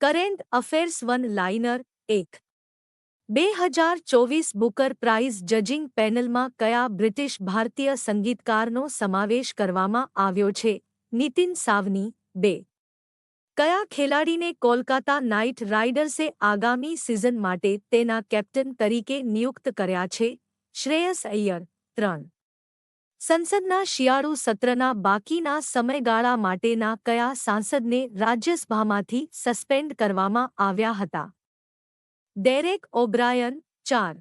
Current affairs one liner એક. બે હજાર ચોવીસ બુકર પ્રાઇઝ જજિંગ પેનલમાં કયા બ્રિટિશ ભારતીય સંગીતકારનો સમાવેશ કરવામાં આવ્યો છે? નીતિન સાવની, બે. કયા ખેલાડીને કોલકાતા નાઇટ રાઇડર્સે આગામી સિઝન માટે તેના કેપ્ટન તરીકે નિયુક્ત કર્યા છે? શ્રેયસ અય્યર, ત્રણ. સંસદના શિયાળુ સત્રના બાકીના સમયગાળા માટેના કયા સાંસદને રાજ્યસભામાંથી સસ્પેન્ડ કરવામાં આવ્યા હતા? ડેરેક ઓબ્રાયન, ચાર.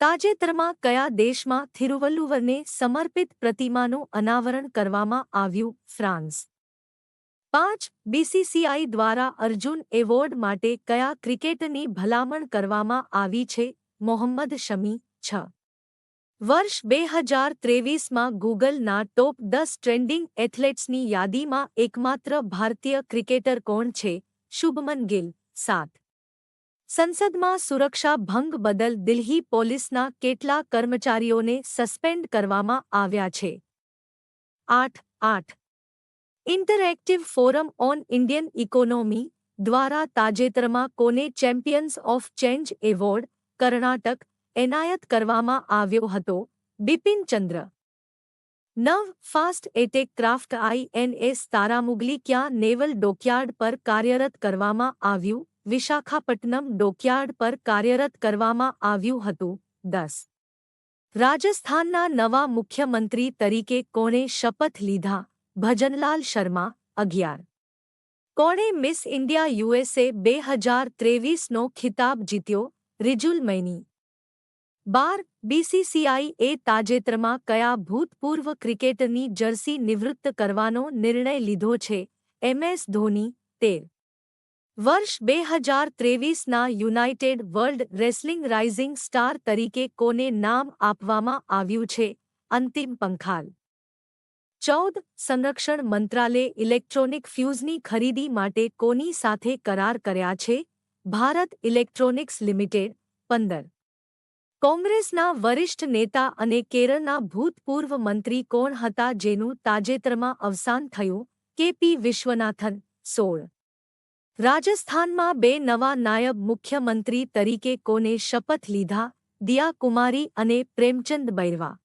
તાજેતરમાં કયા દેશમાં થિરુવલ્લુવરને સમર્પિત પ્રતિમાનું અનાવરણ કરવામાં આવ્યું? ફ્રાન્સ. પાંચ. બીસીસીઆઈ દ્વારા અર્જુન એવોર્ડ માટે કયા ક્રિકેટની ભલામણ કરવામાં આવી છે? મોહમ્મદ શમી, છ. વર્ષ બે હજાર ત્રેવીસમાં ગૂગલના ટોપ દસ ટ્રેન્ડિંગ એથ્લેટ્સની યાદીમાં એકમાત્ર ભારતીય ક્રિકેટર કોણ છે? શુભમન ગિલ, સાત. સંસદમાં સુરક્ષા ભંગ બદલ દિલ્હી પોલીસના કેટલા કર્મચારીઓને સસ્પેન્ડ કરવામાં આવ્યા છે. આઠ આઠ. Interactive forum on Indian economy દ્વારા તાજેતરમાં કોને champions of change award, Karnataka એનાયત કરવામાં આવ્યો હતો. બિપિન ચંદ્ર. નવ fast attack craft INS Tarmugli ક્યાં નેવલ ડોકયાર્ડ પર કાર્યરત કરવામાં આવ્યું? વિશાખાપટ્ટનમ ડોકયાર્ડ પર કાર્યરત કરવામાં આવ્યું હતું. દસ. રાજસ્થાનના નવા મુખ્યમંત્રી તરીકે કોણે શપથ લીધા? ભજનલાલ શર્મા, અગિયાર. કોણે મિસ ઇન્ડિયા યુએસએ બે હજાર ત્રેવીસનો ખિતાબ જીત્યો? રિજુલ મૈની. બાર બીસીસીઆઈ એ તાજેતરમાં કયા ભૂતપૂર્વ ક્રિકેટરની જર્સી નિવૃત્ત કરવાનો નિર્ણય લીધો છે? એમએસ ધોની, તેર. વર્ષ બે હજાર ત્રેવીસના United World Wrestling rising star તરીકે કોને નામ આપવામાં આવ્યું છે? અંતિમ પંખાલ. ચૌદ, સંરક્ષણ મંત્રાલય ઇલેક્ટ્રોનિક ફ્યુઝની ખરીદી માટે કોની સાથે કરાર કર્યા છે? ભારત ઇલેક્ટ્રોનિક્સ લિમિટેડ, પંદર. કોંગ્રેસના વરિષ્ઠ નેતા અને કેરળના ભૂતપૂર્વ મંત્રી કોણ હતા જેનું તાજેતરમાં અવસાન થયું? કેપી વિશ્વનાથન, સોળ. રાજસ્થાનમાં બે નવા નાયબ મુખ્યમંત્રી તરીકે કોને શપથ લીધા? દિયા કુમારી અને પ્રેમચંદ બૈરવા.